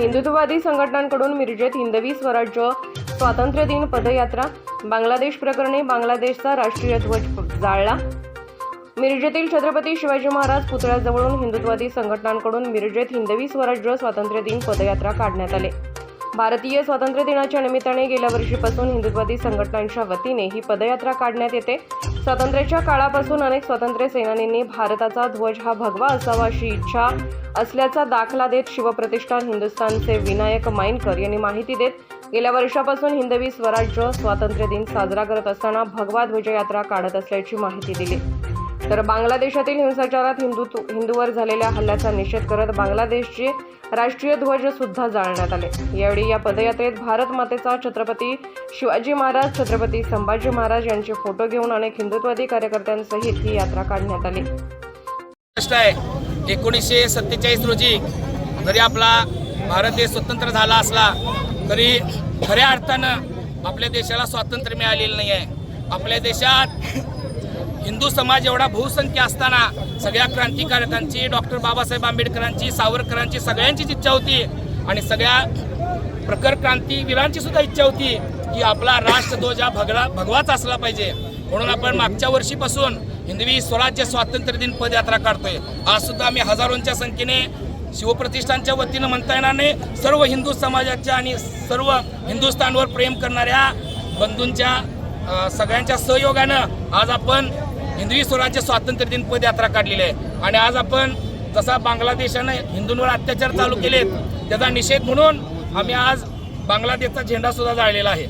हिंदुत्ववादी संघटनांकडून मिरजेत हिंदवी स्वराज्य स्वातंत्र्य दिन पदयात्रा बांगलादेश प्रकरणी बांगलादेशचा राष्ट्रीय ध्वज जाळला. मिरजेतील छत्रपती शिवाजी महाराज पुतळ्याजवळून हिंदुत्ववादी संघटनांकडून मिरजेत हिंदवी स्वराज्य स्वातंत्र्य दिन पदयात्रा काढण्यात आले. भारतीय स्वातंत्र्य दिनाच्या निमित्ताने गेल्या वर्षीपासून हिंदुत्ववादी संघटनांच्या वतीने ही पदयात्रा काढण्यात येते. स्वातंत्र्याच्या काळापासून अनेक स्वातंत्र्य सेनानींनी भारताचा ध्वज हा भगवा असावा अशी इच्छा असल्याचा दाखला देत शिवप्रतिष्ठान हिंदुस्थानचे विनायक माइनकर यांनी माहिती देत गेल्या वर्षापासून हिंदवी स्वराज्य स्वातंत्र्य दिन साजरा करत असताना भगवा ध्वजयात्रा काढत असल्याची माहिती दिली. तर बांगलादेशातील हिंसाचारात हिंदू हिंदूवर झालेल्या हल्ल्याचा निषेध करत बांगलादेशचे राष्ट्रीय ध्वज सुद्धा जाळण्यात आले. यावेळी या पदयात्रेत भारत मातेचा छत्रपती शिवाजी महाराज छत्रपती संभाजी महाराज यांचे फोटो घेऊन अनेक हिंदुत्ववादी कार्यकर्त्यांसहित ही यात्रा काढण्यात आली. आहे. एकोणीसशे सत्तेचाळीस रोजी जरी आपला भारत देश स्वतंत्र झाला असला तरी खऱ्या अर्थानं आपल्या देशाला स्वातंत्र्य मिळालेलं नाही आहे. आपल्या देशात हिंदू समाज एवढा बहुसंख्य असताना सगळ्या क्रांतिकारकांची डॉक्टर बाबासाहेब आंबेडकरांची सावरकरांची सगळ्यांचीच इच्छा होती. आणि सगळ्या प्रखर क्रांतीवीरांची सुद्धा इच्छा होती की आपला राष्ट्रध्वज हा भगला भगवाच असला पाहिजे. म्हणून आपण मागच्या वर्षीपासून हिंदवी स्वराज्य स्वातंत्र्य दिन पदयात्रा काढतोय. आज सुद्धा आम्ही हजारोंच्या संख्येने शिवप्रतिष्ठानच्या वतीनं म्हणता येणार नाही. सर्व हिंदू समाजाच्या आणि सर्व हिंदुस्थानवर प्रेम करणाऱ्या बंधूंच्या सगळ्यांच्या सहयोगानं आज आपण हिंदवी स्वराज्य स्वातंत्र्य दिन पदयात्रा काढलेली आहे. आणि आज आपण जसा बांगलादेशानं हिंदूंवर अत्याचार चालू केलेत त्याचा निषेध म्हणून आम्ही आज बांगलादेशचा झेंडा सुद्धा जाळलेला आहे.